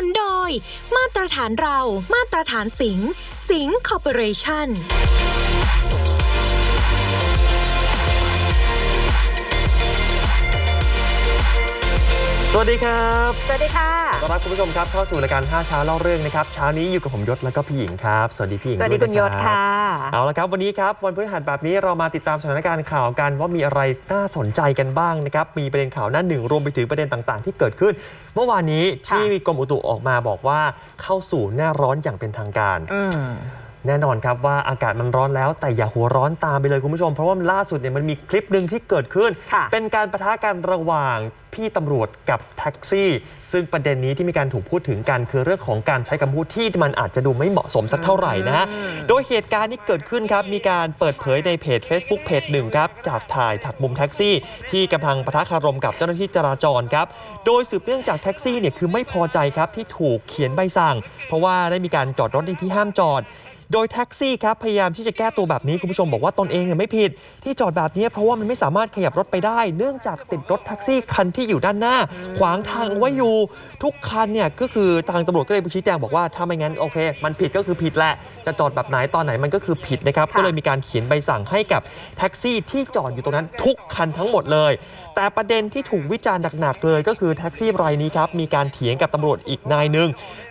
นุนโดย มาตรฐานเรา มาตรฐานสิง สิงคอร์ปอเรชั่น สวัสดีครับ สวัสดีค่ะ ต้อนรับคุณผู้ชมครับเข้าสู่รายการ5เช้าเล่าเรื่องนะครับเช้านี้อยู่กับผมยศแล้วก็พี่หญิงครับ สวัสดีพี่หญิงสวัสดีด้คุณยนะศรับค่ะ เอาละครับวันนี้ครับวันพฤหัสแบบนี้เรามาติดตามสถานการณ์ข่าวกันว่ามีอะไรน่าสนใจกันบ้างนะครับมีประเด็นข่าวหน้าหนึ่งรวมไปถึงประเด็นต่างๆ ที่เกิดขึ้น เมื่อวานนี้ค่ะที่กรมอุตุออกมาบอกว่าเข้าสู่หน้าร้อนอย่างเป็นทางการอืม แน่นอนครับว่าอากาศมันร้อนแล้วแต่อย่าหัวร้อนตามไปเลยคุณผู้ชม เพราะว่าล่าสุดเนี่ยมันมีคลิปหนึ่งที่เกิดขึ้นค่ะเป็นการประทะกันระหว่างพี่ตำรวจกับแท็กซี่ ซึ่งประเด็นนี้ที่มีการถูกพูดถึงกันคือเรื่องของการใช้คำพูดที่มันอาจจะดูไม่เหมาะสมสักเท่าไหร่นะฮะโดยเหตุการณ์ที่เกิดขึ้นครับ มีการเปิดเผยในเพจ Facebook เพจหนึ่งครับจากถ่ายถักมุมแท็กซี่ ที่กำลังปะทะคารมกับเจ้าหน้าที่จราจรครับ โดยสืบเนื่องจากแท็กซี่เนี่ยคือไม่พอใจครับที่ถูกเขียนใบสั่ง เพราะว่าได้มีการจอดรถในที่ห้ามจอด โดยแท็กซี่ครับพยายามที่จะแก้ตัวแบบนี้คุณผู้ชมบอกว่าตนเองเนี่ยไม่ผิด ที่จอดแบบนี้เพราะว่ามันไม่สามารถขยับรถไปได้ เนื่องจากติดรถแท็กซี่คันที่อยู่ด้านหน้า ขวางทางเอาไว้อยู่ทุกคันเนี่ยก็คือทางตำรวจก็เลยไปชี้แจงบอกว่าถ้าไม่งั้นโอเค มันผิดก็คือผิดแหละจะจอดแบบไหนตอนไหนมันก็คือผิดนะครับค่ะก็เลยมีการเขียนใบสั่งให้กับแท็กซี่ที่จอดอยู่ตรงนั้นทุกคันทั้งหมดเลย แต่ประเด็นที่ถูกวิจารณ์หนักๆเลย ก็คือแท็กซี่รายนี้ครับมีการเถียงกับตำรวจอีกนายหนึ่ง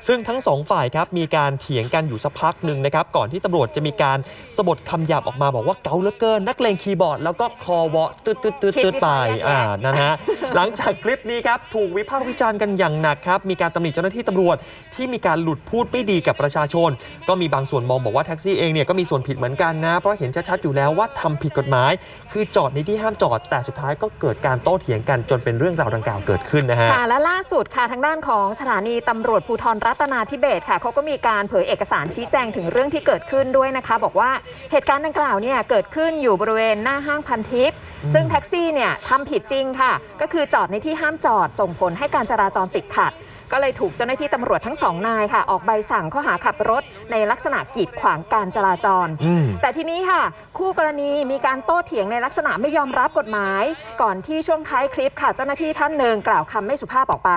ซึ่งทั้งสองฝ่ายครับมีการเถียงกันอยู่สักพักหนึ่งนะครับก่อนที่ตำรวจจะมีการสะบดคำหยาบออกมาบอกว่าเกาเหลือเกิน นักเลงคีย์บอร์ด แล้วก็คอวะตืดตืดตืดตืดไปคิดไม่ทันแยกแยะอ่านะฮะหลังจากคลิปนี้ครับถูกวิพากษ์วิจารณ์กันอย่างหนักครับมีการตำหนิเจ้าหน้าที่ตำรวจที่มีการหลุดพูดไม่ดีกับประชาชน ก็มีบางส่วนมองบอกว่าแท็กซี่เองเนี่ยก็มีส่วนผิดเหมือนกันนะ เพราะเห็นชัดๆอยู่แล้วว่าทำผิดกฎหมาย คือจอดในที่ห้ามจอด แต่สุดท้ายก็เกิดการโต้เถียงกันจนเป็นเรื่องราวดังกล่าวเกิดขึ้นนะฮะค่ะและล่าสุดค่ะทางด้านของสถานีตำรวจภูธรรัตนาธิเบศค่ะเขาก็มีการเผยเอกสารชี้แจงถึงเรื่องที่เกิดขึ้นด้วยนะคะ บอกว่าเหตุการณ์ดังกล่าวเนี่ยเกิดขึ้นอยู่บริเวณหน้าห้างพันทิพย์ซึ่งแท็กซี่เนี่ยทำผิดจริงค่ะ ก็คือจอดในที่ห้ามจอดส่งผลให้การจราจรติดขัด ก็เลยถูกเจ้าหน้าที่ตำรวจทั้งสองนายค่ะ ออกใบสั่งข้อหาขับรถในลักษณะกีดขวางการจราจรอืมแต่ทีนี้ค่ะ คู่กรณีมีการโต้เถียงในลักษณะไม่ยอมรับกฎหมาย ก่อนที่ช่วงท้ายคลิปค่ะ เจ้าหน้าที่ท่านหนึ่งกล่าวคำไม่สุภาพออกไป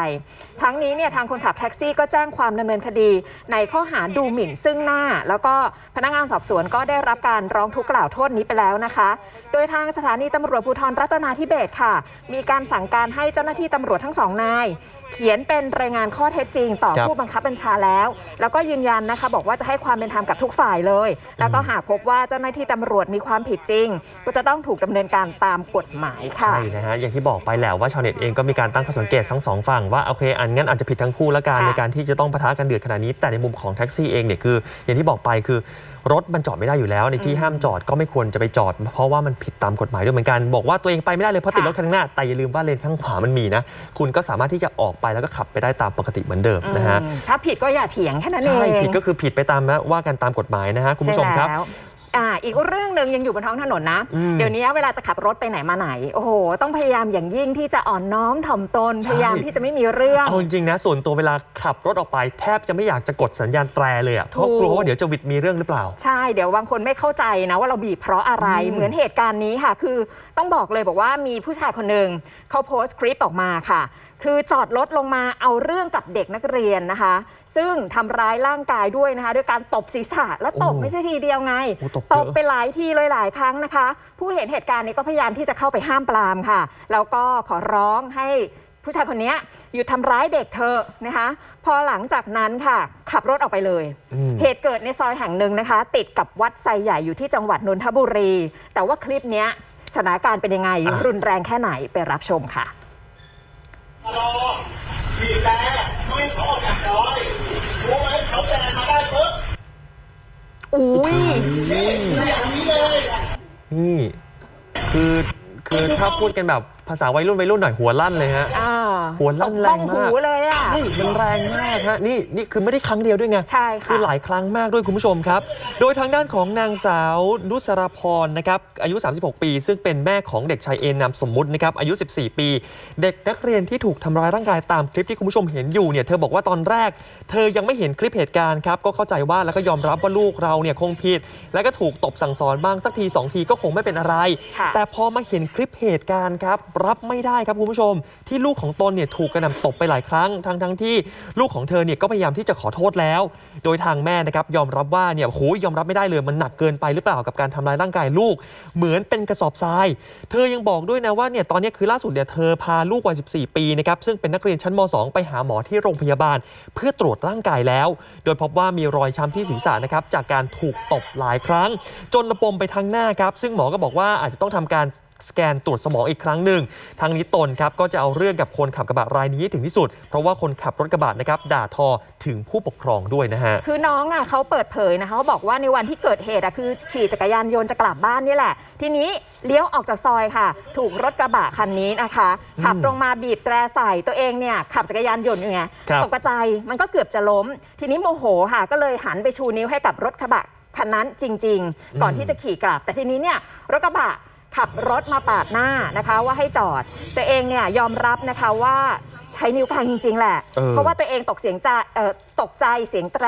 ทั้งนี้เนี่ยทางคนขับแท็กซี่ก็แจ้งความดำเนินคดี ในข้อหาดูหมิ่นซึ่งหน้า แล้วก็พนักงานสอบสวนก็ได้รับการร้องทุกข์กล่าวโทษนี้ไปแล้วนะคะ โดยทางสถานีตำรวจภูธรรัตนาธิเบศค่ะ มีการสั่งการให้เจ้าหน้าที่ตำรวจทั้งสองนาย เขียนเป็นรายงานข้อเท็จจริง ต่อครับ ผู้บังคับบัญชาแล้ว แล้วก็ยืนยันนะคะ บอกว่าจะให้ความเป็นธรรมกับทุกฝ่ายเลย แล้วก็หากพบว่าเจ้าหน้าที่ตำรวจมีความผิดจริง ก็จะต้องถูกดำเนินการตามกฎหมายค่ะ ใช่นะฮะอย่างที่บอกไปแหละว่าชาวเน็ตเองก็มีการตั้งข้อสังเกตทั้งสองฝั่งว่าโอเคอันงั้นอาจจะผิดทั้งคู่ละกันค่ะในการที่จะต้องปะทะกันเดือดขนาดนี้แต่ในมุมของแท็กซี่เองเนี่ยคือ อย่างที่บอกไปคือ รถมันจอดไม่ได้อยู่แล้ว ในที่ห้ามจอดก็ไม่ควรจะไปจอด เพราะว่ามันผิดตามกฎหมายด้วยเหมือนกัน บอกว่าตัวเองไปไม่ได้เลยเพราะติดรถข้างหน้า แต่อย่าลืมว่าเลนข้างขวามันมีนะ คุณก็สามารถที่จะออกไปแล้วก็ขับไปได้ตามปกติเหมือนเดิมนะฮะอืมถ้าผิดก็อย่าเถียงแค่นั้นเอใช่งผิดก็คือผิดไปตามนะว่ากันตามกฎหมายนะฮะคุณผู้ชมครับใแล้ว อ่าอีกเรื่องหนึ่งยังอยู่บนท้องถนนนะอืมเดี๋ยวนี้เวลาจะขับรถไปไหนมาไหน โอ้โห ต้องพยายามอย่างยิ่งที่จะอ่อนน้อมถ่อมตนใช่พยายามที่จะไม่มีเรื่องเอาจริงๆนะ ส่วนตัวเวลาขับรถออกไป แทบจะไม่อยากจะกดสัญญาณแตรเลยอะเพราะถูกกลัวว่าเดี๋ยวจะวิดมีเรื่องหรือเปล่า ใช่เดี๋ยวบางคนไม่เข้าใจนะว่าเราบีบเพราะอะไรอืมเหมือนเหตุการณ์นี้ค่ะ คือต้องบอกเลยบอกว่ามีผู้ชายคนหนึ่งเขาโพสต์คลิปออกมาค่ะ คือจอดรถลงมาเอาเรื่องกับเด็กนักเรียนนะคะ ซึ่งทำร้ายร่างกายด้วยนะคะด้วยการตบศีรษะแล้วตบโอ้ไม่ใช่ทีเดียวไงโอ้ตบเยอะตบไปหลายทีเลยหลายครั้งนะคะ ผู้เห็นเหตุการณ์นี้ก็พยายามที่จะเข้าไปห้ามปรามค่ะ แล้วก็ขอร้องให้ผู้ชายคนนี้หยุดทำร้ายเด็กเธอะนะคะ พอหลังจากนั้นค่ะ ขับรถออกไปเลยอืมเหตุเกิดในซอยแห่งหนึ่งนะคะ ติดกับวัดไซใหญ่อยู่ที่จังหวัดนนทบุรี แต่ว่าคลิปเนี้ยสถานการณ์เป็นยังไงอะรุนแรงแค่ไหนไปรับชมค่ะ นี้เลยนี่คือคือถ้าพูดกันแบบภาษาวัยรุ่นวัยรุ่นหน่อยหัวลั่นเลยฮะอ่าหัวลั่นแรงตบบ้มาก หูเลยอะใช่มันแรงมากฮะนี่นี่คือไม่ได้ครั้งเดียวด้วยไงใช่ค่ะคือหลายครั้งมากด้วยคุณผู้ชมครับ โดยทางด้านของนางสาวนุสราพรนะครับอายุ 36 ปี ซึ่งเป็นแม่ของเด็กชายเอนามสมมุตินะครับอายุ 14 ปี เด็กนักเรียนที่ถูกทำร้ายร่างกายตามคลิปที่คุณผู้ชมเห็นอยู่เนี่ยเธอบอกว่าตอนแรก เธอยังไม่เห็นคลิปเหตุการณ์ครับก็เข้าใจว่าแล้วก็ยอมรับว่าลูกเราเนี่ยคงผิด แล้วก็ถูกตบสั่งสอนบ้างสักทีสองทีก็คงไม่เป็นอะไรค่ะแต่พอมาเห็นคลิปเหตุการณ์ครับรับไม่ได้ครับคุณผู้ชม ที่ลูกของตนเนี่ยเนี่ยถูกกระหน่ำตบไปหลายครั้งทั้งทั้งที่ลูกของเธอเนี่ยก็พยายามที่จะขอโทษแล้ว โดยทางแม่นะครับยอมรับว่าเนี่ยโหยยอมรับไม่ได้เลยมันหนักเกินไปหรือเปล่ากับการทำร้ายร่างกายลูก เหมือนเป็นกระสอบทราย เธอยังบอกด้วยนะว่าเนี่ยตอนนี้คือล่าสุดเนี่ยเธอพาลูกวัย 14 ปีนะครับซึ่งเป็นนักเรียนชั้นม 2 ไปหาหมอที่โรงพยาบาล เพื่อตรวจร่างกายแล้ว โดยพบว่ามีรอยช้ำที่ศีรษะนะครับจากการถูกตบหลายครั้ง จนระปมไปทั้งหน้าครับซึ่งหมอก็บอกว่าอาจจะต้องทำการ สแกนตรวจสมองอีกครั้งหนึ่งทางนี้ตนครับก็จะเอาเรื่องกับคนขับกระบะรายนี้ให้ถึงที่สุด เพราะว่าคนขับรถกระบะนะครับด่าทอถึงผู้ปกครองด้วยนะฮะคือน้องอะเขาเปิดเผยนะคะเขาบอกว่าในวันที่เกิดเหตุอะคือขี่จักรยานยนต์จะกลับบ้านนี่แหละ ทีนี้เลี้ยวออกจากซอยค่ะ ถูกรถกระบะคันนี้นะคะขับตรงมาบีบแตรใส่ตัวเองเนี่ยขับจักรยานยนต์อยู่ไงครับตกใจายมันก็เกือบจะล้ม ทีนี้โมโหค่ะก็เลยหันไปชูนิ้วให้กับรถกระบะคันนั้นจริง ๆ ก่อนที่จะขี่กลับ แต่ทีนี้เนี่ยรถกระบะ ขับรถมาปาดหน้านะคะ ว่าให้จอด ตัวเองเนี่ยยอมรับนะคะว่าใช้นิ้วกลางจริง ๆ แหละเออเพราะว่าตัวเองตกเสียงจะเอ่อตกใจเสียงแตร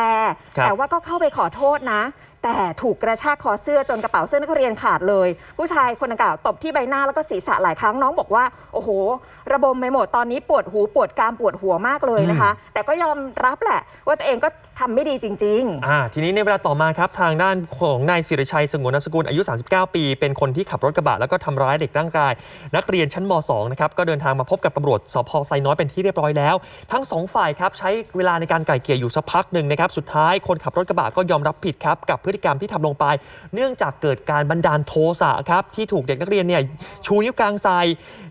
ครับแต่ว่าก็เข้าไปขอโทษนะ แต่ถูกกระชากคอเสื้อจนกระเป๋าเสื้อนักเรียนขาดเลย ผู้ชายคนดังกล่าวตบที่ใบหน้าแล้วก็ศีรษะหลายครั้งน้องบอกว่า โอ้โห ระบมไปหมดตอนนี้ปวดหูปวดกรามปวดหัวมากเลยนะคะ แต่ก็ยอมรับแหละ ว่าตัวเองก็ทำไม่ดีจริงๆอ่าทีนี้ในเวลาต่อมาครับทางด้านของนายศิริชัยสงวนนามสกุลอายุ 39 ปี เป็นคนที่ขับรถกระบะแล้วก็ทำร้ายเด็กร่างกาย นักเรียนชั้นม 2 นะครับก็เดินทางมาพบกับตำรวจสพไซน้อยเป็นที่เรียบร้อยแล้ว ทั้งสองฝ่ายครับใช้เวลาในการไกล่เกลี่ยอยู่สักพักหนึ่งนะครับสุดท้ายคนขับรถกระบะก็ยอมรับผิดครับกับพฤติกรรมที่ทำลงไป เนื่องจากเกิดการบันดาลโทสะครับที่ถูกเด็กนักเรียนเนี่ยชูนิ้วกลางใส่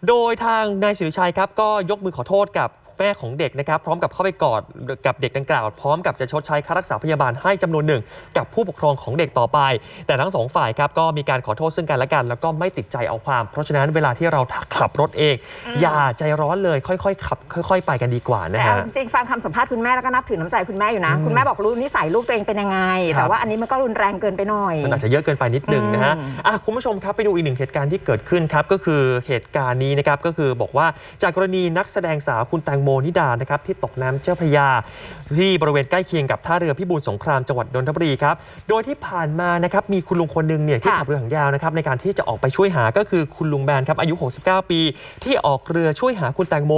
โดยทางนายศิริชัยครับก็ยกมือขอโทษกับ แม่ของเด็กนะครับพร้อมกับเข้าไปกอดกับเด็กดังกล่าว พร้อมกับจะชดใช้ค่ารักษาพยาบาลให้จำนวนหนึ่ง กับผู้ปกครองของเด็กต่อไป แต่ทั้งสองฝ่ายครับก็มีการขอโทษซึ่งกันและกัน แล้วก็ไม่ติดใจเอาความ เพราะฉะนั้นเวลาที่เราขับรถเอง อย่าใจร้อนเลยค่อยๆขับ ค่อย ๆ ไปกันดีกว่านะแต่เอาฮะจริงๆฟังคำสัมภาษณ์คุณแม่แล้วก็นับถือน้ำใจคุณแม่อยู่นะ คุณแม่บอกรู้นิสัยลูกตัวเองเป็นยังไงครับแต่ว่าอันนี้มันก็รุนแรงเกินไปหน่อยมันอาจจะเยอะเกินไปนิดนึงนะฮะอืมอะคุณผู้ชมครับไปดูอีกหนึ่งเหตุการณ์ที่เกิดขึ้นครับก็คือเหตุการณ์นี้นะครับก็คือบอกว่าจากกรณีนักแสดงสาวคุณแตงโมนิดานะครับที่ตกน้ำเจ้าพระยา ที่บริเวณใกล้เคียงกับท่าเรือพิบูลสงครามจังหวัดนนทบุรีครับโดยที่ผ่านมานะครับมีคุณลุงคนหนึ่งเนี่ยที่ค่ะขับเรือหางยาวนะครับในการที่จะออกไปช่วยหาก็คือคุณลุงแบนครับอายุ 69 ปี ที่ออกเรือช่วยหาคุณแตงโม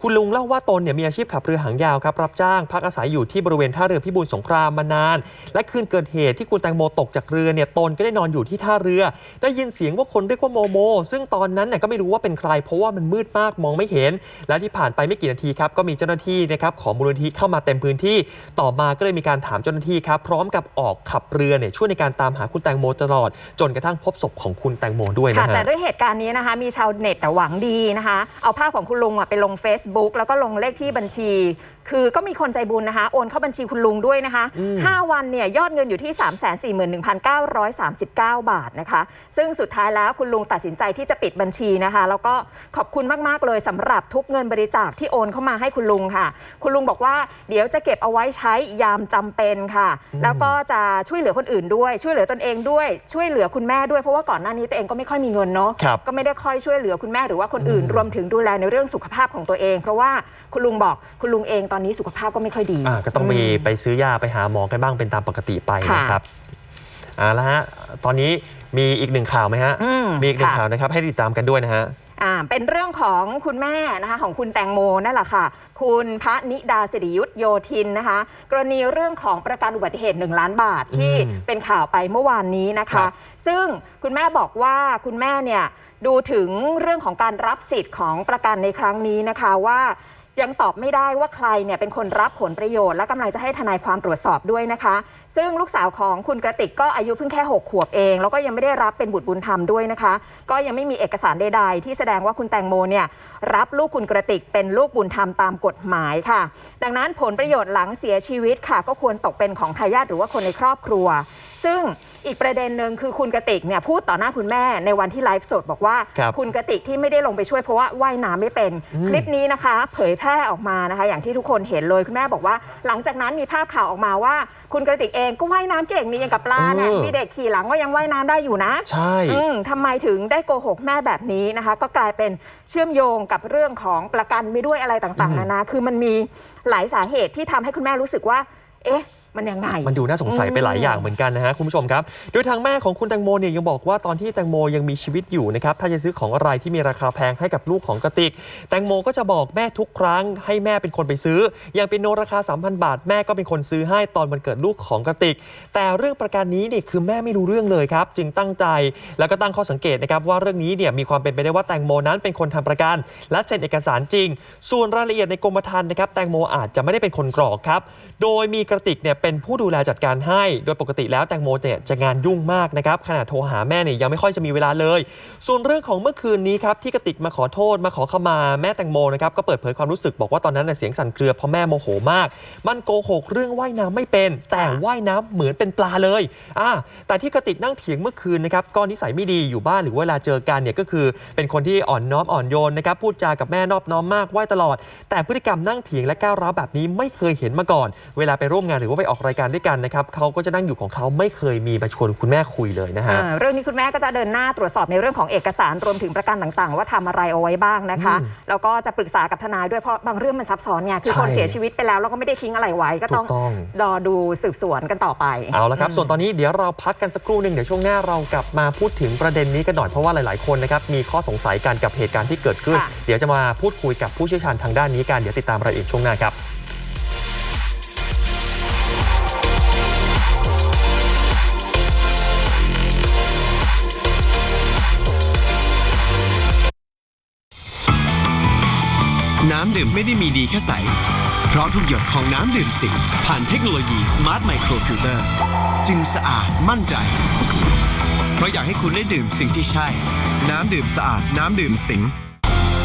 คุณลุงเล่าว่าตนเนี่ยมีอาชีพขับเรือหางยาวครับรับจ้างพักอาศัยอยู่ที่บริเวณท่าเรือพิบูลสงครามมานาน และคืนเกิดเหตุที่คุณแตงโมตกจากเรือเนี่ยตนก็ได้นอนอยู่ที่ท่าเรือ ได้ยินเสียงว่าคนเรียกว่าโมโม ซึ่งตอนนั้นเนี่ยก็ไม่รู้ว่าเป็นใคร เพราะว่ามันมืดมากมองไม่เห็น และที่ผ่านไปไม่กี่นาทีครับก็มีเจ้าหน้าที่นะครับของมูลนิธิเข้ามาเต็มพื้นที่ ต่อมาก็เลยมีการถามเจ้าหน้าที่ครับพร้อมกับออกขับเรือเนี่ยช่วยในการตามหาคุณแตงโมตลอด จนกระทั่งพบศพของคุณแตงโมด้วยค่ะนะแต่ฮะด้วยเหตุการณ์นี้นะคะ มีชาวเน็ตแต่หวังดีนะคะ เอาภาพของคุณลุงอะไปลง Facebook แล้วก็ลงเลขที่บัญชี คือก็มีคนใจบุญนะคะ โอนเข้าบัญชีคุณลุงด้วยนะคะ5วันเนี่ยยอดเงินอยู่ที่ 341,939 บาทนะคะ ซึ่งสุดท้ายแล้วคุณลุงตัดสินใจที่จะปิดบัญชีนะคะ แล้วก็ขอบคุณมาก ๆ เลยสำหรับทุกเงินบริจาคที่โอนเข้ามาให้คุณลุงค่ะ คุณลุงบอกว่าเดี๋ยวจะเก็บเอาไว้ใช้ยามจำเป็นค่ะ แล้วก็จะช่วยเหลือคนอื่นด้วย ช่วยเหลือตนเองด้วย ช่วยเหลือคุณแม่ด้วย เพราะว่าก่อนหน้านี้ตัวเองก็ไม่ค่อยมีเงินเนาะครับก็ไม่ได้ค่อยช่วยเหลือคุณแม่หรือว่าคนอื่น รวมถึงดูแลในเรื่องสุขภาพของตัวเอง เพราะว่าคุณลุงบอกคุณลุงเองตอนนี้สุขภาพก็ไม่ค่อยดีอ่าก็ต้องมีไปซื้อยาไปหาหมอกันบ้างเป็นตามปกติไปค่ะนะครับอ่าแล้วฮะ ตอนนี้มีอีกหนึ่งข่าวไหมฮะอืมมีอีกหนึ่งค่ะข่าวนะครับ ให้ติดตามกันด้วยนะฮะ อ่าเป็นเรื่องของคุณแม่นะคะของคุณแตงโมนั่นแหละค่ะ คุณพระนิดาสิริยุทธโยธินนะคะ กรณีเรื่องของประกันอุบัติเหตุ 1 ล้านบาทที่อืมเป็นข่าวไปเมื่อวานนี้นะครัคะ บ ซึ่งคุณแม่บอกว่าคุณแม่เนี่ยดูถึงเรื่องของการรับสิทธิ์ของประกันในครั้งนี้นะคะว่า ยังตอบไม่ได้ว่าใครเนี่ยเป็นคนรับผลประโยชน์และกำลังจะให้ทนายความตรวจสอบด้วยนะคะ ซึ่งลูกสาวของคุณกระติกก็อายุเพิ่งแค่ 6 ขวบเอง แล้วก็ยังไม่ได้รับเป็นบุตรบุญธรรมด้วยนะคะ ก็ยังไม่มีเอกสารใดๆ ที่แสดงว่าคุณแตงโมเนี่ยรับลูกคุณกระติกเป็นลูกบุญธรรมตามกฎหมายค่ะ ดังนั้นผลประโยชน์หลังเสียชีวิตค่ะ ก็ควรตกเป็นของทายาทหรือว่าคนในครอบครัว ซึ่งอีกประเด็นหนึ่งคือคุณกระติกเนี่ยพูดต่อหน้าคุณแม่ในวันที่ไลฟ์สดบอกว่าครับคุณกระติกที่ไม่ได้ลงไปช่วยเพราะว่าว่ายน้ำไม่เป็น คลิปนี้นะคะ เผยแพร่ออกมานะคะ อย่างที่ทุกคนเห็นเลยคุณแม่บอกว่า หลังจากนั้นมีภาพข่าวออกมาว่า คุณกระติกเองก็ว่ายน้ำเก่งนี่ยังกับปลาเนี่ยเออ มีเด็กขี่หลังก็ยังว่ายน้ำได้อยู่นะ ใช่ อืมทำไมถึงได้โกหกแม่แบบนี้นะคะ ก็กลายเป็นเชื่อมโยงกับเรื่องของประกันไปด้วยอะไรต่างๆนานาคือมันมีหลายสาเหตุที่ทำให้คุณแม่รู้สึกว่า เอ๊ะ มันยังไง มันดูน่าสงสัยไปหลายอย่างเหมือนกันนะฮะคุณผู้ชมครับ โดยทางแม่ของคุณแตงโมเนี่ยยังบอกว่าตอนที่แตงโมยังมีชีวิตอยู่นะครับถ้าจะซื้อของอะไรที่มีราคาแพงให้กับลูกของกระติก แตงโมก็จะบอกแม่ทุกครั้ง ให้แม่เป็นคนไปซื้อ อย่างเป็นโนราคา 3,000 บาทแม่ก็เป็นคนซื้อให้ตอนวันเกิดลูกของกระติก แต่เรื่องประกันนี้เนี่ยคือแม่ไม่รู้เรื่องเลยครับจึงตั้งใจแล้วก็ตั้งข้อสังเกตนะครับว่าเรื่องนี้เนี่ยมีความเป็นไปได้ว่าแตงโมนั้นเป็นคนทำประกัน และเซ็นเอกสารจริง ส่วนรายละเอียดในกรมธรรม์นะครับแตงโมอาจจะไม่ได้เป็นคนกรอกครับโดยมีกระติกเนี่ยเป็นผู้ดูแลจัดการให้ โดยปกติแล้วแตงโมเนี่ยจะงานยุ่งมากนะครับขนาดโทรหาแม่เนี่ยยังไม่ค่อยจะมีเวลาเลย ส่วนเรื่องของเมื่อคืนนี้ครับที่กะติกมาขอโทษมาขอขมาแม่แตงโมนะครับก็เปิดเผยความรู้สึกบอกว่าตอนนั้นเสียงสั่นเครือเพราะแม่โมโหมาก มันโกหกเรื่องว่ายน้ำไม่เป็น แต่ว่ายน้ำเหมือนเป็นปลาเลยอ่าแต่ที่กะติกนั่งเถียงเมื่อคืนนะครับก็นิสัยไม่ดีอยู่บ้านหรือเวลาเจอกันเนี่ยก็คือ เป็นคนที่อ่อนน้อมอ่อนโยนนะครับพูดจากับแม่นอบน้อมมากไหว้ตลอด แต่พฤติกรรมนั่งเถียงและก้าวร้าวแบบนี้ไม่เคยเห็นมาก่อน เวลาไปร่วมงานหรือว่าไปออกรายการด้วยกันนะครับเขาก็จะนั่งอยู่ของเขาไม่เคยมีมาชวนคุณแม่คุยเลยนะฮะอ่าเรื่องนี้คุณแม่ก็จะเดินหน้าตรวจสอบในเรื่องของเอกสารรวมถึงประกันต่างๆ ว่าทำอะไรเอาไว้บ้างนะคะอืมแล้วก็จะปรึกษากับทนายด้วยเพราะบางเรื่องมันซับซ้อนไงคือใช่คนเสียชีวิตไปแล้วแล้วก็ไม่ได้ทิ้งอะไรไว้ก็ต้องถูกต้อง รอดูสืบสวนกันต่อไป เอาละครับ ส่วนตอนนี้เดี๋ยวเราพักกันสักครู่หนึ่งเดี๋ยวช่วงหน้าเรากลับมาพูดถึงประเด็นนี้กันหน่อยเพราะว่าหลาย ๆ คนนะครับมีข้อสงสัยกันกับเหตุการณ์ที่เกิดขึ้น ค่ะ เดี๋ยวจะมาพูดคุยกับผู้เชี่ยวชาญทางด้านนี้กันเดี๋ยวติดตามรายละเอียดช่วงหน้าครับำดื่มไม่ได้มีดีแค่ใส เพราะทุกหยดของน้ำดื่มสิงผ่านเทคโนโลยีสมาร์ทไมโครฟิลเตอร์จึงสะอาดมั่นใจ เพราะอยากให้คุณได้ดื่มสิ่งที่ใช่ น้ำดื่มสะอาดน้ำดื่มสิง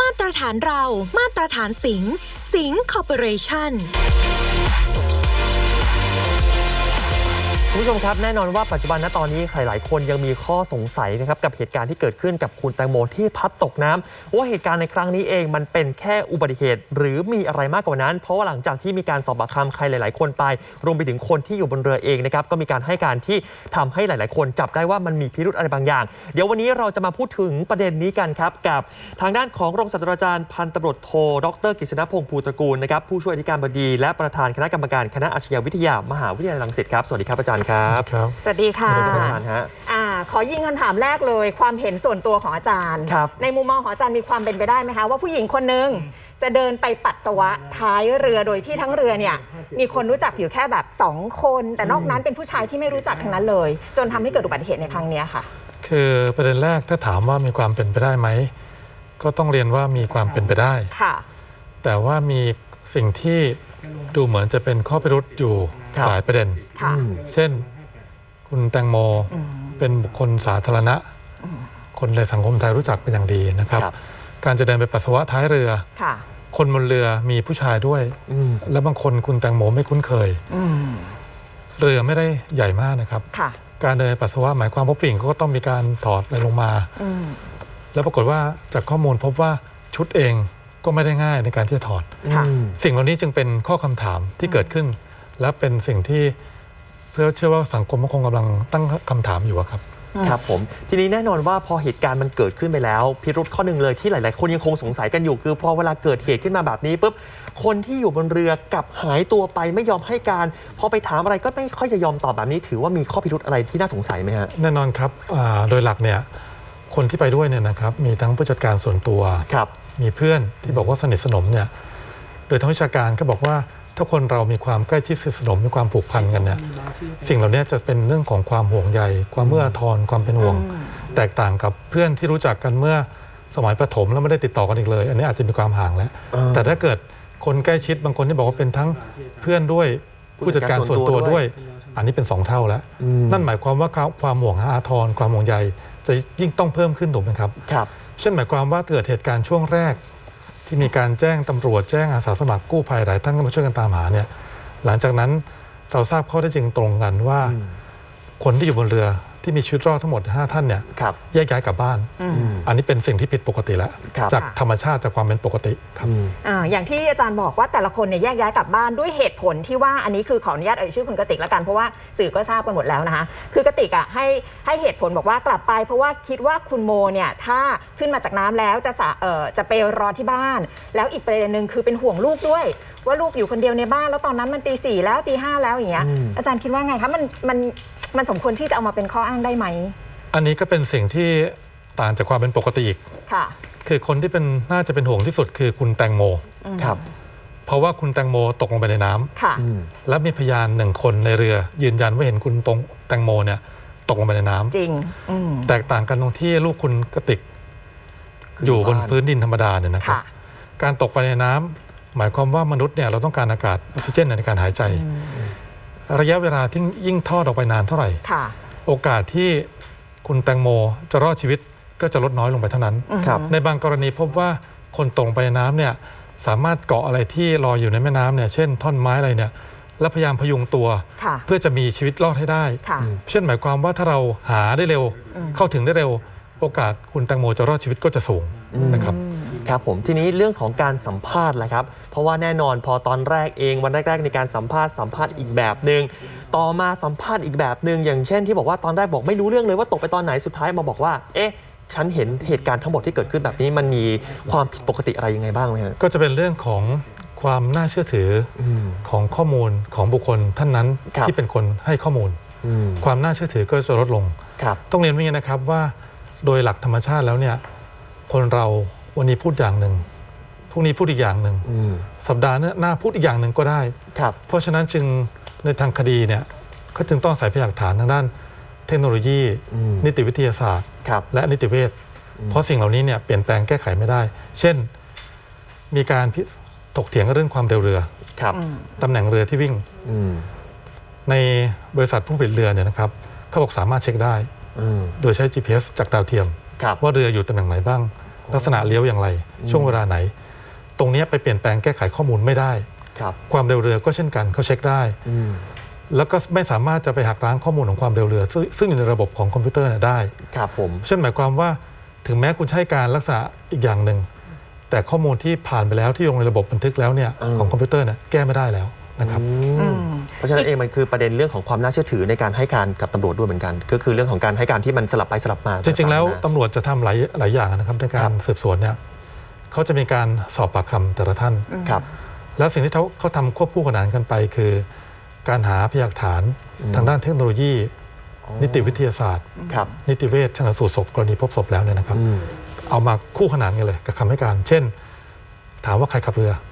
มาตรฐานเรา มาตรฐานสิงห์สิงห์คอร์ปอเรชั่น คุณผู้ชมครับแน่นอนว่าปัจจุบันณตอนนี้ใครหลายคนยังมีข้อสงสัยนะครับกับเหตุการณ์ที่เกิดขึ้นกับคุณแตงโมที่พัดตกน้ำว่าเหตุการณ์ในครั้งนี้เองมันเป็นแค่อุบัติเหตุ หรือมีอะไรมากกว่านั้น เพราะว่าหลังจากที่มีการสอบปากคำใครหลาย ๆ คนไป รวมไปถึงคนที่อยู่บนเรือเองนะครับก็มีการให้การที่ทำให้หลาย ๆ คนจับได้ว่ามันมีพิรุธอะไรบางอย่าง เดี๋ยววันนี้เราจะมาพูดถึงประเด็นนี้กันครับกับทางด้านของรองศาสตราจารย์พันตำรวจโทดรกฤษณพงศ์ภูตระกูลนะครับผู้ช่วยอธิการบดี และประธานคณะกรรมการคณะอาชญาวิทยามหาวิทยาลัยรังสิตครับสวัสดีครับอาจารย์ครับครับ สวัสดีค่ะสวัสดีครับอาจารย์ฮะอ่าขอยิงคำถามแรกเลย ความเห็นส่วนตัวของอาจารย์ ครับ ในมุมมองของอาจารย์มีความเป็นไปได้ไหมคะว่าผู้หญิงคนหนึ่งจะเดินไปปัสสาวะท้ายเรือโดยที่ทั้งเรือเนี่ยมีคนรู้จักอยู่แค่แบบสองคน แต่นอกนั้นเป็นผู้ชายที่ไม่รู้จักทั้งนั้นเลย จนทำให้เกิดอุบัติเหตุในครั้งเนี้ยค่ะ คือประเด็นแรกถ้าถามว่ามีความเป็นไปได้ไหม ก็ต้องเรียนว่ามีความเป็นไปได้ ค่ะ แต่ว่ามีสิ่งที่ ดูเหมือนจะเป็นข้อพิรุษอยู่ครับ หลายประเด็น ค่ะ เช่นคุณแตงโมเป็นบุคคลสาธารณะ คนในสังคมไทยรู้จักเป็นอย่างดีนะครับ ครับ การจะเดินไปปัสสาวะท้ายเรือ ค่ะ คนบนเรือมีผู้ชายด้วย อืม และบางคนคุณแตงโมไม่คุ้นเคย อืม เรือไม่ได้ใหญ่มากนะครับ ค่ะ การเดินปัสสาวะหมายความว่าผู้หญิงเขาก็ต้องมีการถอดอะไรลงมา อืม แล้วปรากฏว่าจากข้อมูลพบว่าชุดเอง ก็ไม่ได้ง่ายในการที่จะถอด ค่ะอืมสิ่งเหล่านี้จึงเป็นข้อคำถามที่เกิดขึ้น และเป็นสิ่งที่เพื่อเชื่อว่าสังคมก็คงกำลังตั้งคำถามอยู่อะครับ ครับผม ทีนี้แน่นอนว่าพอเหตุการณ์มันเกิดขึ้นไปแล้ว พิรุธข้อหนึ่งเลยที่หลาย ๆ คนยังคงสงสัยกันอยู่คือพอเวลาเกิดเหตุขึ้นมาแบบนี้ปุ๊บคนที่อยู่บนเรือกลับหายตัวไปไม่ยอมให้การ พอไปถามอะไรก็ไม่ค่อยจะยอมตอบแบบนี้ ถือว่ามีข้อพิรุธอะไรที่น่าสงสัยไหมฮะ แน่นอนครับอ่าโดยหลักเนี่ยคนที่ไปด้วยเนี่ยนะครับมีทั้งผู้จัดการส่วนตัว ครับ มีเพื่อนที่บอกว่าสนิทสนมเนี่ยโดยทางวิชาการก็บอกว่าถ้าคนเรามีความใกล้ชิดสนิทสนมมีความผูกพันกันเนี่ยสิ่งเหล่านี้จะเป็นเรื่องของความห่วงใยความเมื่ออาทรความเป็นห่วง แตกต่างกับเพื่อนที่รู้จักกันเมื่อสมัยประถมแล้วไม่ได้ติดต่อกันอีกเลย อันนี้อาจจะมีความห่างแล้วอ่าแต่ถ้าเกิดคนใกล้ชิดบางคนที่บอกว่าเป็นทั้งเพื่อนด้วยผู้จัดการส่วนตัวด้วย อันนี้เป็นสองเท่าแล้วอืมนั่นหมายความว่าความห่วงอาทรความห่วงใยจะยิ่งต้องเพิ่มขึ้นถูกไหมครับครับ เช่นหมายความว่าเกิดเหตุการณ์ช่วงแรก ที่มีการแจ้งตำรวจแจ้งอาสาสมัครกู้ภัยหลายท่านก็มาช่วยกันตามหาเนี่ยหลังจากนั้นเราทราบข้อได้จริงตรงกันว่า คนที่อยู่บนเรือ ที่มีชีวิตรอดทั้งหมด 5 ท่านเนี่ยครับ แยกย้ายกลับบ้าน อันนี้เป็นสิ่งที่ผิดปกติแล้ว ครับ จากธรรมชาติจากความเป็นปกติครับ อ่าอย่างที่อาจารย์บอกว่าแต่ละคนเนี่ยแยกย้ายกลับบ้านด้วยเหตุผลที่ว่าอันนี้คือขออนุญาตเอ่ยชื่อคุณกติกแล้วกันเพราะว่าสื่อก็ทราบกันหมดแล้วนะคะ คือกติกอะให้ให้เหตุผลบอกว่ากลับไป เพราะว่าคิดว่าคุณโมเนี่ยถ้าขึ้นมาจากน้ำแล้วจะสะเอ่อจะไปรอที่บ้าน แล้วอีกประเด็นหนึ่งคือเป็นห่วงลูกด้วย ว่าลูกอยู่คนเดียวในบ้านแล้วตอนนั้นมันตีสี่แล้วตีห้าแล้วอย่างเงี้ยอาจารย์คิดว่าไงคะมันมัน มันสมควรที่จะเอามาเป็นข้ออ้างได้ไหม อันนี้ก็เป็นสิ่งที่ต่างจากความเป็นปกติอีก ค่ะ คือคนที่เป็นน่าจะเป็นห่วงที่สุดคือคุณแตงโม ครับ เพราะว่าคุณแตงโมตกลงไปในน้ำค่ะ และมีพยานหนึ่งคนในเรือ ยืนยันว่าเห็นคุณตรงแตงโมเนี่ย ตกลงไปในน้ำจริง อืม แตกต่างกันตรงที่ลูกคุณกติกคืออยู่บนบ้านพื้นดินธรรมดาเนี่ยนะครับ ค่ะ การตกไปในน้ำหมายความว่ามนุษย์เนี่ยเราต้องการอากาศออกซิเจนในการหายใจ ระยะเวลาที่ยิ่งทอดออกไปนานเท่าไหร่ ค่ะ โอกาสที่คุณแตงโมจะรอดชีวิตก็จะลดน้อยลงไปเท่านั้น ครับ ในบางกรณีพบว่าคนตกลงไปในน้ำเนี่ยสามารถเกาะอะไรที่ลอยอยู่ในแม่น้ำเนี่ยเช่นท่อนไม้อะไรเนี่ยแล้วพยายามพยุงตัว ค่ะเพื่อจะมีชีวิตรอดให้ได้ค่ะ เช่นหมายความว่าถ้าเราหาได้เร็ว เข้าถึงได้เร็ว โอกาสคุณแตงโมจะรอดชีวิตก็จะสูงนะครับ ครับผมทีนี้เรื่องของการสัมภาษณ์แหละครับ เพราะว่าแน่นอนพอตอนแรกเองวันแรก ๆ ในการสัมภาษณ์สัมภาษณ์อีกแบบหนึ่งต่อมาสัมภาษณ์อีกแบบหนึ่งอย่างเช่นที่บอกว่าตอนแรกบอกไม่รู้เรื่องเลยว่าตกไปตอนไหนสุดท้ายมาบอกว่า เอ๊ะฉันเห็นเหตุการณ์ทั้งหมดที่เกิดขึ้นแบบนี้มันมีความผิดปกติอะไรยังไงบ้างไหมครับก็จะเป็นเรื่องของความน่าเชื่อถืออของข้อมูลของบุคคลท่านนั้นครับที่เป็นคนให้ข้อมูลอืมความน่าเชื่อถือก็จะลดลงครับต้องเรียนว่าอย่างนี้นะครับว่าโดยหลักธรรมชาติแล้วเนี่ยคนเรา วันนี้พูดอย่างหนึ่งพรุ่งนี้พูดอีกอย่างหนึ่งอืมสัปดาห์หน้าพูดอีกอย่างหนึ่งก็ได้ครับเพราะฉะนั้นจึงในทางคดีเนี่ยเขาจึงต้องอาศัยพยานหลักฐานทางด้าน เทคโนโลยีอืมนิติวิทยาศาสตร์ครับและนิติเวชเพราะสิ่งเหล่านี้เนี่ยเปลี่ยนแปลงแก้ไขไม่ได้ เช่น มีการพิถกเถียงกันเรื่องความเร็วเรือครับตำแหน่งเรือที่วิ่งอืมในบริษัทผู้ผลิตเรือเนี่ยนะครับเขาบอกสามารถเช็คได้อืมโดยใช้ GPS จากดาวเทียมครับว่าเรืออยู่ตำแหน่งไหนบ้าง ลักษณะเลี้ยวอย่างไร ช่วงเวลาไหน ตรงเนี้ยไปเปลี่ยนแปลงแก้ไขข้อมูลไม่ได้ครับความเร็วเรือก็เช่นกันเขาเช็คได้อืมแล้วก็ไม่สามารถจะไปหักล้างข้อมูลของความเร็วเรือ ซึ่งซึ่งอยู่ในระบบของคอมพิวเตอร์เนี่ยได้ครับผมเช่นหมายความว่าถึงแม้คุณใช้การลักษณะอีกอย่างหนึ่งแต่ข้อมูลที่ผ่านไปแล้วที่ลงในระบบบันทึกแล้วเนี่ยของคอมพิวเตอร์เนี่ยแก้ไม่ได้แล้ว นะครับอืมเพราะฉะนั้นเองมันคือประเด็นเรื่องของความน่าเชื่อถือในการให้การกับตำรวจด้วยเหมือนกัน ก็คือเรื่องของการให้การที่มันสลับไปสลับมา จริงๆแล้วต่างๆตำรวจจะทำหลายหลายอย่างนะครับในกาครัรบสืบสวนเนี่ยเขาจะมีการสอบปากคำแต่ละท่านครับแล้วสิ่งที่เขาเขาทำควบคู่ขนานกันไปคือ การหาพยานหลักฐานทางด้านเทคโนโลยี นิติวิทยาศาสตร์ครับนิติเวชชนสูตรศพกรณีพบศพแล้วเนี่ยนะครับอืมเอามาคู่ขนานกันเลยกับคำให้การ เช่น ถามว่าใครขับเรืออืม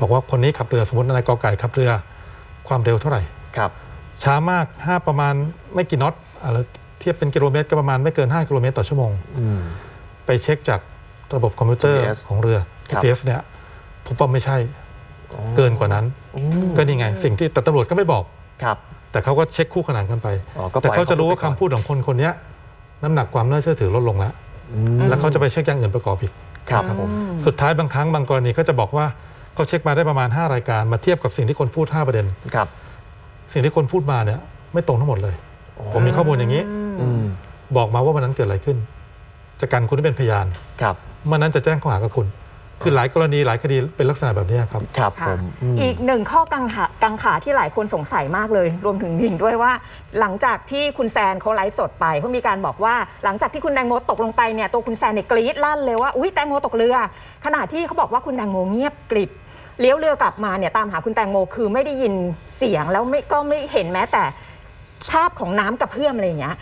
บอกว่าคนนี้ขับเรือสมมตินายกอไก่ขับเรือความเร็วเท่าไหร่ครับ ช้ามาก5ประมาณไม่กี่น็อตอะแล้วเทียบเป็นกิโลเมตรก็ประมาณไม่เกิน 5 กิโลเมตรต่อชั่วโมงอืมไปเช็คจากระบบคอมพิวเตอร์ GPS ของเรือครับ GPS เนี่ยพบว่าไม่ใช่เกินกว่านั้น ก็นี่ไง สิ่งที่แต่ตำรวจก็ไม่บอกครับ แต่เขาก็เช็คคู่ขนานกันไปอ๋อก็ปล่อยแต่เขาจะรู้ว่าให้เขาคำพูดไปก่อนพูดของคนคนเนี้ยน้ำหนักความน่าเชื่อถือลดลงแล้วแล้วเขาจะไปเช็คอย่างอื่นประกอบอีก ครับสุดท้ายบางครั้งบางกรณีก็จะบอกว่าเขาเช็คมาได้ประมาณ 5 รายการมาเทียบกับสิ่งที่คนพูด 5 ประเด็น ครับ สิ่งที่คนพูดมาเนี่ยไม่ตรงทั้งหมดเลย ผมมีข้อมูลอย่างนี้ อืมบอกมาว่าวันนั้นเกิดอะไรขึ้น จะกันคุณที่เป็นพยานครับเมื่อนั้นจะแจ้งข้อหากับคุณ คือหลายกรณีหลายคดีเป็นลักษณะแบบนี้ครับ ครับผค่ะมอืมอีกหนึ่งข้อกังขากังขาที่หลายคนสงสัยมากเลย รวมถึงหญิงด้วยว่า หลังจากที่คุณแซนเขาไลฟ์สดไปเขามีการบอกว่า หลังจากที่คุณแตงโมตกลงไปเนี่ยตัวคุณแซนเนี่ยกรี๊ดลั่นเลยว่าอุ้ยแตงโมตกเรือ ขณะที่เขาบอกว่าคุณแตงโมเงียบกริบเลี้ยวเรือกลับมาเนี่ยตามหาคุณแตงโมคือไม่ได้ยินเสียงแล้วไม่ก็ไม่เห็นแม้แต่ ภาพของน้ำกระเพื่อมอะไรอย่างเงี้ย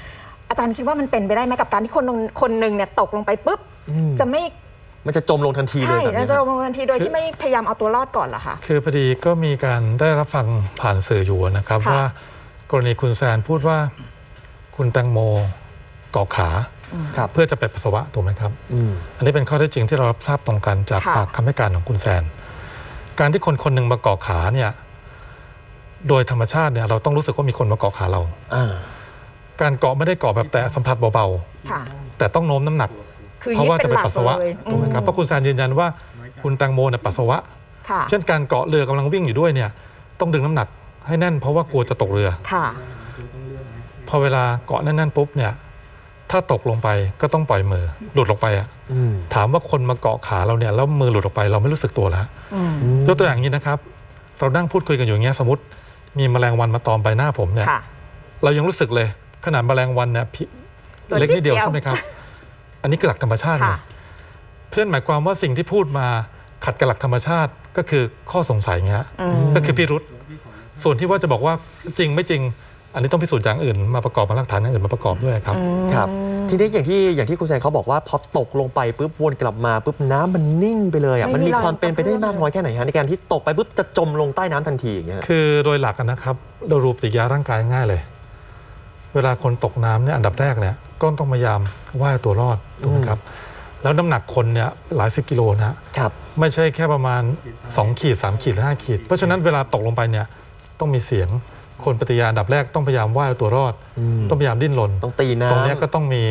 อาจารย์คิดว่ามันเป็นไปได้ไหมกับการที่คนคนหนึ่งเนี่ยตกลงไปปุ๊บ จะไม่ มันจะจมลงทันทีเลยใช่แบบแล้วนี้จะคลรับงทันทีโดยที่ไม่พยายามเอาตัวรอดก่อนเหรอคะคือพอดีก็มีการได้รับฟังผ่านสื่ออยู่นะครับค่ะว่ากรณีคุณแซนพูดว่า คุณแตงโมเกาะขาครับเพื่อจะไปปัสสาวะถูกไหมครับอืมอันนี้เป็นข้อเท็จจริงที่เรารับทราบตรงกันจากค่ะปากคำให้การของคุณแซน การที่คนคนหนึ่งมาเกาะขาเนี่ย โดยธรรมชาติเนี่ยเราต้องรู้สึกว่ามีคนมาเกาะขาเราอ่าการเกาะไม่ได้เกาะแบบแต่สัมผัสเบาค่ะๆแต่ต้องโน้มน้ำหนัก คือเพราะว่าจะไปยึดปัสสาวะเลยถูกไหมครับเพราะคุณแซนยืนยันว่าคุณแตงโมเนี่ยปัสสาวะค่ะเช่นการเกาะเรือกำลังวิ่งอยู่ด้วยเนี่ยต้องดึงน้ำหนักให้แน่นเพราะว่ากลัวจะตกเรือค่ะพอเวลาเกาะแน่นๆปุ๊บเนี่ย ถ้าตกลงไปก็ต้องปล่อยมือหลุดลงไปอะอืมถามว่าคนมาเกาะขาเราเนี่ยแล้วมือหลุดออกไปเราไม่รู้สึกตัวแล้วอืมยกตัวอย่างนี้นะครับ เรานั่งพูดคุยกันอยู่อย่างเงี้ยสมมติ มีแมลงวันมาตอมใบหน้าผมเนี่ยค่ะเรายังรู้สึกเลยขนาดแมลงวันเนี่ยพิตัวเล็กนิดเดียวจิ๊ดเดียวใช่ไหมครับ อันนี้คือหลักธรรมชาติไงค่ะ เพื่อนหมายความว่าสิ่งที่พูดมาขัดกับหลักธรรมชาติก็คือข้อสงสัยเงี้ยอืม ก็คือพิรุษส่วนที่ว่าจะบอกว่าจริงไม่จริง อันนี้ต้องพิสูจน์อย่างอื่นมาประกอบมาหลักฐานอย่างอื่นมาประกอบด้วยครับ ครับทีนี้อย่างที่อย่างที่คุณแซนเขาบอกว่าพอตกลงไปปุ๊บวนกลับมาปุ๊บน้ำมันนิ่งไปเลยอะไม่มันมีมีรอยความเป็นไปได้กระเพื่อมมากน้อยแค่ไหนฮะในการที่ตกไปปุ๊บจะจมลงใต้น้ำทันทีอย่างเงี้ย คือโดยหลักอะนะครับเรารูปฏิกิริยาร่างกายง่ายเลย เวลาคนตกน้ำเนี่ยอันดับแรกเนี่ยก็ต้องพยายามว่ายตัวรอดถูกไหมครับ แล้วน้ำหนักคนเนี่ยหลายสิบกิโลนะฮะครับไม่ใช่แค่ประมาณ 2 ขีด 3 ขีดหรือ5ขีด เพราะฉะนั้นเวลาตกลงไปเนี่ยต้องมีเสียงคนปฏิกิริยาอันดับแรกต้องพยายามว่ายเอาตัวรอดอืมต้องพยายามดิ้นรนต้องตีน้ำตรงเนี้ยก็ต้องมี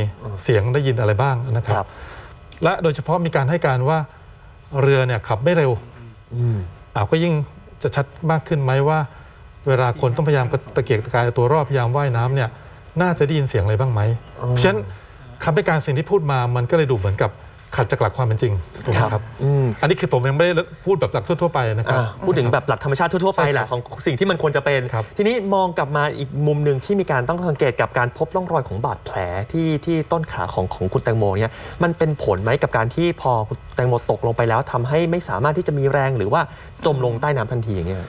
เสียงได้ยินอะไรบ้างนะคครัรับบและโดยเฉพาะมีการให้การว่าเรือเนี่ยขับไม่เร็วอืมอ่าก็ยิ่งจะชัดมากขึ้นไหมว่า เวลาคนต้องพยายามตะเกียกตะกายเอาตัวรอดพยายามว่ายน้ำเนี่ย น่าจะได้ยินเสียงอะไรบ้างไหมอ๋อเพราะฉะนั้นคำให้การสิ่งที่พูดมามันก็เลยดูเหมือนกับขัดจากหลักความเป็นจริงถูกไหมครับอืมอันนี้คือผมยังไม่ได้พูดแบบหลักทั่วๆไปนะครับอ่าพูดถึงแบบหลักธรรมชาติทั่วๆไปใช่ครับแหละของสิ่งที่มันควรจะเป็นครับทีนี้มองกลับมาอีกมุมหนึ่งที่มีการต้องสังเกตกับการพบร่องรอยของบาดแผลที่ที่ต้นขาของของคุณแตงโมเนี่ยมันเป็นผลไหมกับการที่พอคุณแตงโมตกลงไปแล้วทำให้ไม่สามารถที่จะมีแรงหรือว่าจมลงใต้น้ำทันทีอย่างเงี้ย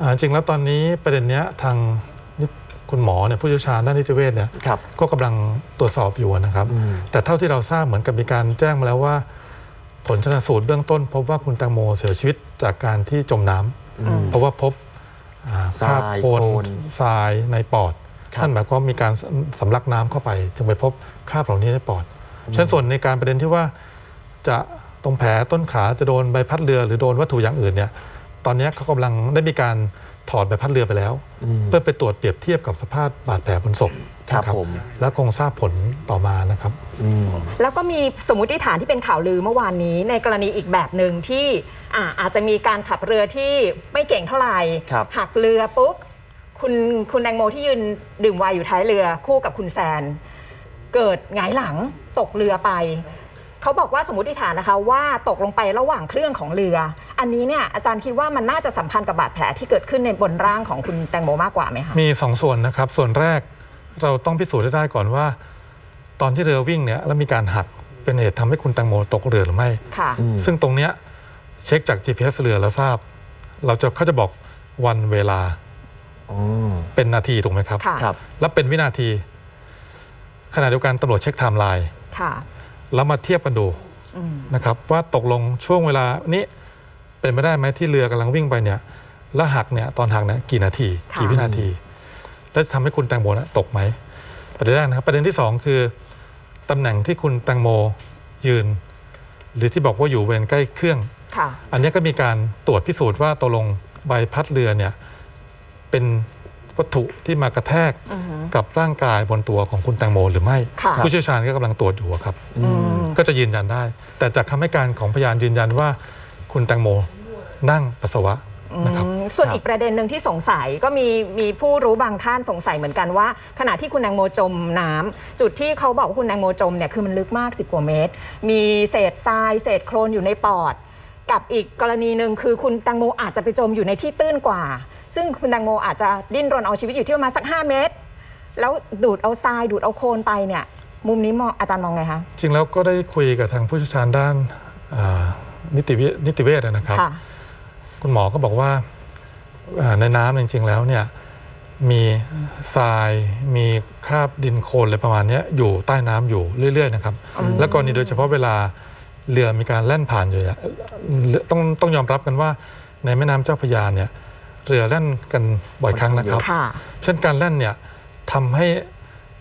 อ่าจริงแล้วตอนนี้ประเด็นเนี้ยทางนิ คุณหมอเนี่ยผู้เชี่ยวชาญด้านนิติเวชเนี่ยครับ ก็กำลังตรวจสอบอยู่นะครับอืมแต่เท่าที่เราทราบเหมือนกับมีการแจ้งมาแล้วว่า ผลชนสูตรเบื้องต้น พบว่าคุณแตงโมเสียชีวิตจากการที่จมน้ำอืมเพราะว่าพบอ่าทรายคราบโคลนโคลนทรายในปอดครับ นั่นหมายความว่ามีการสสำลักน้ำเข้าไป จึงไปพบคราบเหล่านี้ในปอดฉะนั้นส่วนในการประเด็นที่ว่าจะตรงแผลต้นขาจะโดนใบพัดเรือหรือโดนวัตถุอย่างอื่นเนี่ยตอนนี้เขากำลังได้มีการ ถอดใบพัดเรือไปแล้วอืมเพื่อไปตรวจเปรียบเทียบกับสภาพบาดแผลบนศพครับนะผมแล้วคงทราบผลต่อมานะครับอืมแล้วก็มีสมมติฐานที่เป็นข่าวลือเมื่อวานนี้ ในกรณีอีกแบบหนึ่งที่อ่าอาจจะมีการขับเรือที่ไม่เก่งเท่าไหร่ครับหักเรือปุ๊บคุณคุณแตงโมที่ยืนดื่มไวน์อยู่ท้ายเรือคู่กับคุณแซน เกิดหงายหลังตกเรือไป เขาบอกว่าสมมติฐานนะคะว่าตกลงไประหว่างเครื่องของเรือ อันนี้เนี่ยอาจารย์คิดว่ามันน่าจะสัมพันธ์กับบาดแผลที่เกิดขึ้นในบนร่างของคุณแตงโมมากกว่าไหมคะมีสองส่วนนะครับ ส่วนแรกเราต้องพิสูจน์ให้ได้ก่อนว่า ตอนที่เรือวิ่งเนี่ยแล้วมีการหักเป็นเหตุทำให้คุณแตงโมตกเรือหรือไม่ ค่ะอืมซึ่งตรงเนี้ยเช็คจาก GPS เรือแล้วทราบ เราจะเขาจะบอกวันเวลาอ๋อเป็นนาทีถูกไหมครับ ค่ะ ครับ และเป็นวินาที ขณะเดียวกันตำรวจเช็คไทม์ไลน์ค่ะ แล้วมาเทียบกันดูอืมนะครับ ว่าตกลงช่วงเวลานี้ เป็นไปได้ไหมที่เรือกำลังวิ่งไปเนี่ยแล้วหักเนี่ยตอนหักเนี่ยกี่นาทีค่ะกี่วินาที แล้วจะทำให้คุณแตงโมนะตกไหมประเด็นแรกนะครับประเด็นที่สองคือตำแหน่งที่คุณแตงโมยืน หรือที่บอกว่าอยู่บริเวณใกล้เครื่องค่ะอันนี้ก็มีการตรวจพิสูจน์ว่าตกลงใบพัดเรือเนี่ยเป็นวัตถุที่มากระแทกอือฮึกับร่างกายบนตัวของคุณแตงโมหรือไม่ค่ะผู้เชี่ยวชาญก็กำลังตรวจอยู่ครับอืมก็จะยืนยันได้ แต่จากคำให้การของพยานยืนยันว่า คุณแตงโมนั่งปัสสาวะนะครับอืมส่วนครับอีกประเด็นหนึ่งที่สงสัยก็มีมีผู้รู้บางท่านสงสัยเหมือนกันว่า ขณะที่คุณแตงโมจมน้ำจุดที่เขาบอกว่าคุณแตงโมจมเนี่ยคือมันลึกมาก 10 กว่าเมตร มีเศษทราย เศษโคลนอยู่ในปอด กับอีกกรณีหนึ่งคือคุณแตงโมอาจจะไปจมอยู่ในที่ตื้นกว่า ซึ่งคุณแตงโมอาจจะดิ้นรนเอาชีวิตอยู่ที่ประมาณสัก 5 เมตร แล้วดูดเอาทรายดูดเอาโคลนไปเนี่ยมุมนี้มองอาจารย์มองไงคะจริงแล้วก็ได้คุยกับทางผู้เชี่ยวชาญด้านอ่า นิติเวชนิติเวชนะครับ ค่ะ คุณหมอก็บอกว่าอ่าในน้ำจริงๆแล้วเนี่ยมีทรายมีคราบดินโคลนอะไรประมาณเนี้ยอยู่ใต้น้ำอยู่เรื่อยๆนะครับ และกรณีโดยเฉพาะเวลาเรือมีการแล่นผ่านอยู่เนี่ยเรือต้องต้องยอมรับกันว่าในแม่น้ำเจ้าพระยาเนี่ยเรือแล่นกันบ่อยครั้งนะครับ ค่ะ เช่นการแล่นเนี่ยทำให้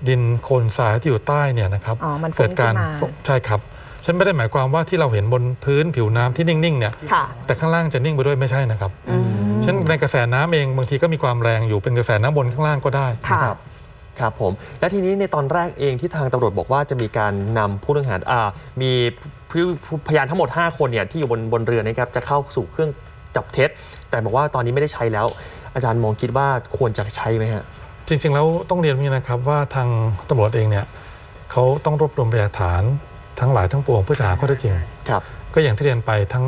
ดินโคลนทรายที่อยู่ใต้เนี่ยนะครับ อ๋อมันฟุ้งเกิดการขึ้นมา ฟุ้งใช่ครับ ฉันไม่ได้หมายความว่าที่เราเห็นบนพื้นผิวน้ำที่นิ่งๆเนี่ยค่ะ แต่ข้างล่างจะนิ่งไปด้วยไม่ใช่นะครับเช่นในกระแสน้ำเองบางทีก็มีความแรงอยู่เป็นกระแสน้ำบนข้างล่างก็ได้ค่ะครับครับผมและทีนี้ในตอนแรกเองที่ทางตำรวจบอกว่าจะมีการนำผู้ต้องหาอ่ามีผู้ผู้พยานทั้งหมด 5 คนเนี่ยที่อยู่บนบนเรือนะครับจะเข้าสู่เครื่องจับเท็จ แต่บอกว่าตอนนี้ไม่ได้ใช้แล้ว อาจารย์มองคิดว่าควรจะใช้ไหมฮะจริงๆแล้วต้องเรียนอย่างนี้นะครับว่าทางตำรวจเองเนี่ยเขาต้องรวบรวมพยานฐาน ทั้งหลายทั้งปวงเพื่อจะหาข้อเท็จจริง ครับก็อย่างที่เรียนไปทั้ง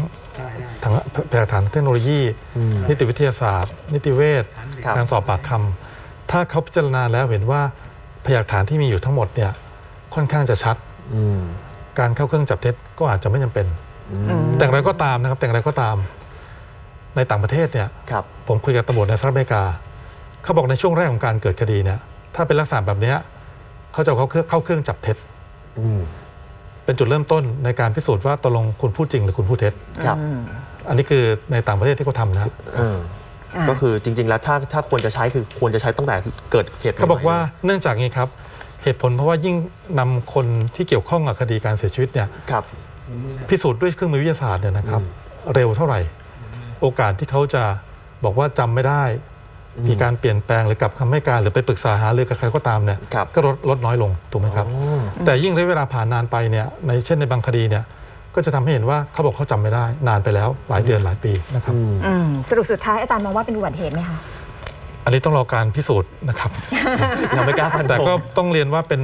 ทั้งพยานฐานเทคโนโลยี อืม นิติวิทยาศาสตร์ นิติเวชครับ การสอบปากคำถ้าเขาพิจารณาแล้วเห็นว่าพยานฐานที่มีอยู่ทั้งหมดเนี่ยค่อนข้างจะชัด อืมการเข้าเครื่องจับเท็จก็อาจจะไม่จำเป็น แต่อย่างไรก็ตามนะครับแต่อย่างไรก็ตาม ในต่างประเทศเนี่ย ครับ ผมคุยกับตำรวจในสหรัฐอเมริกา เขาบอกในช่วงแรกของการเกิดคดีเนี่ยถ้าเป็นลักษณะแบบเนี้ยเขาจะเอาเข้าเครื่องเข้าเครื่องจับเท็จ อืม เป็นจุดเริ่มต้นในการพิสูจน์ว่าตกลงคุณพูดจริงหรือคุณพูดเท็จ ครับ อันนี้คือในต่างประเทศที่เขาทำนะเออก็คือจริง ๆ แล้วถ้าถ้าควรจะใช้คือควรจะใช้ตั้งแต่เกิดเหตุเขาบอกว่าเนื่องจากนี้ครับ เหตุผลเพราะว่ายิ่งนำคนที่เกี่ยวข้องกับคดีการเสียชีวิตเนี่ยครับ พิสูจน์ด้วยเครื่องมือวิทยาศาสตร์เนี่ยนะครับ เร็วเท่าไหร่ โอกาสที่เขาจะบอกว่าจำไม่ได้ มีการเปลี่ยนแปลงหรือกลับคำให้การหรือไปปรึกษาหารือกับใครก็ตามเนี่ยครับก็ลดลดน้อยลงถูกไหมครับอ๋อแต่ยิ่งระยะเวลาผ่านนานไปเนี่ยในเช่นในบางคดีเนี่ยก็จะทำให้เห็นว่าเขาบอกเขาจำไม่ได้ นานไปแล้วหลายเดือนหลายปีนะครับ อืมสรุปสุดท้ายอาจารย์มองว่าเป็นอุบัติเหตุไหมคะ อันนี้ต้องรอการพิสูจน์นะครับ ยังไม่กล้าฟันธง แต่ก็ต้องเรียนว่าเป็น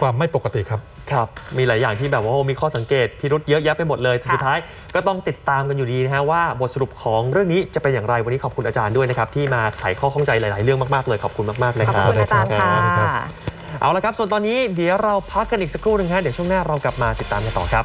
ความไม่ปกติครับ ครับ มีหลายอย่างที่แบบว่าโอ้มีข้อสังเกตพิรุษเยอะแยะไปหมดเลยแต่ค่ะสุดท้ายก็ต้องติดตามกันอยู่ดีนะฮะว่าบทสรุปของเรื่องนี้จะเป็นอย่างไรวันนี้ขอบคุณอาจารย์ด้วยนะครับ ที่มาไขข้อข้องใจหลายๆเรื่องมากๆเลยขอบคุณมากๆนะขอบครับ คุณอาจารย์ค่ะครับเอาละครับ ส่วนตอนนี้เดี๋ยวเราพักกันอีกสักครู่หนึงฮะเดี๋ยวช่วงหน้าเรากลับมาติดตามกันต่อครับ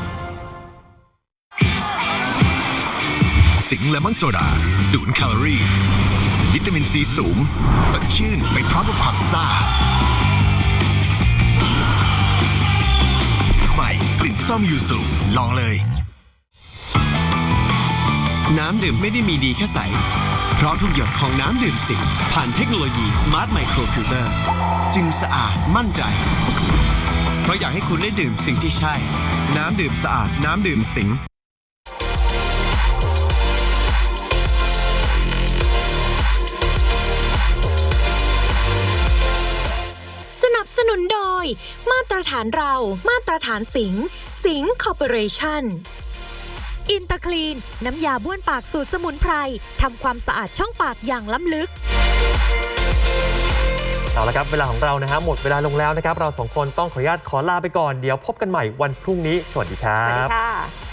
สิงห์เลมอนโซดาศูนย์แคลอรี่วิตามินซีสูง สดชื่นไปพร้อมกับความซ่าใหม่กลิ่นส้มยูสุลองเลย น้ำดื่มไม่ได้มีดีแค่ใส เพราะทุกหยดของน้ำดื่มสิงผ่านเทคโนโลยี Smart Micro Filter จึงสะอาดมั่นใจ เพราะอยากให้คุณได้ดื่มสิ่งที่ใช่ น้ำดื่มสะอาดน้ำดื่มสิง สนับสนุนโดย มาตรฐานเรา มาตรฐานสิงห์สิงห์คอร์ปอเรชั่นอินตาคลีน น้ำยาบ้วนปากสูตรสมุนไพรทำความสะอาดช่องปากอย่างล้ำลึกเอาละครับ เวลาของเรานะฮะหมดเวลาลงแล้วนะครับ เราสองคนต้องขออนุญาตขอลาไปก่อน เดี๋ยวพบกันใหม่วันพรุ่งนี้ สวัสดีครัสวัสดีบค่ะ